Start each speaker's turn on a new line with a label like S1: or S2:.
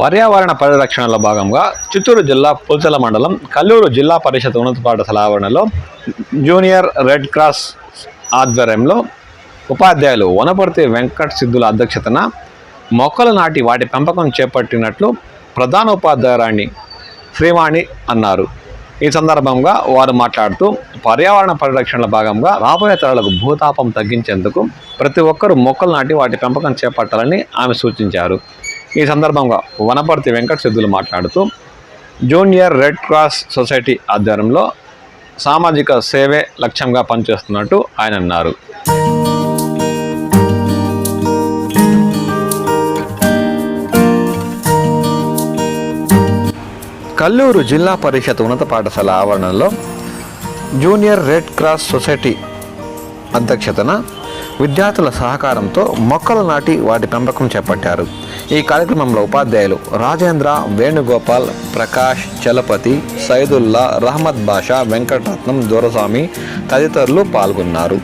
S1: పర్యావరణ పరిరక్షణలో భాగంగా చిత్తూరు జిల్లా పుల్చల మండలం కల్లూరు జిల్లా పరిషత్ ఉన్నత పాఠశాల ఆవరణలో జూనియర్ రెడ్ క్రాస్ ఆధ్వర్యంలో ఉపాధ్యాయులు వనపర్తి వెంకట్ సిద్ధుల అధ్యక్షతన మొక్కలు నాటి వాటి పెంపకం చేపట్టినట్లు ప్రధాన ఉపాధ్యాయురాణి శ్రీవాణి అన్నారు. ఈ సందర్భంగా వారు మాట్లాడుతూ పర్యావరణ పరిరక్షణలో భాగంగా రాబోయే తరాలకు భూతాపం తగ్గించేందుకు ప్రతి ఒక్కరూ మొక్కలు నాటి వాటి పెంపకం చేపట్టాలని ఆమె సూచించారు. ఈ సందర్భంగా వనపర్తి వెంకట సిద్ధులు మాట్లాడుతూ జూనియర్ రెడ్ క్రాస్ సొసైటీ ఆధ్వర్యంలో సామాజిక సేవే లక్ష్యంగా పనిచేస్తున్నట్టు ఆయన అన్నారు. కల్లూరు జిల్లా పరిషత్ ఉన్నత పాఠశాల ఆవరణలో జూనియర్ రెడ్ క్రాస్ సొసైటీ అధ్యక్షతన విద్యార్థుల సహకారంతో మొక్కలు నాటి వాటి పెంపకం చేపట్టారు. ఈ కార్యక్రమంలో ఉపాధ్యాయులు రాజేంద్ర వేణుగోపాల్ ప్రకాష్ చలపతి సైదుల్లా రహమద్ బాషా వెంకటరత్నం దొరస్వామి తదితరులు పాల్గొన్నారు.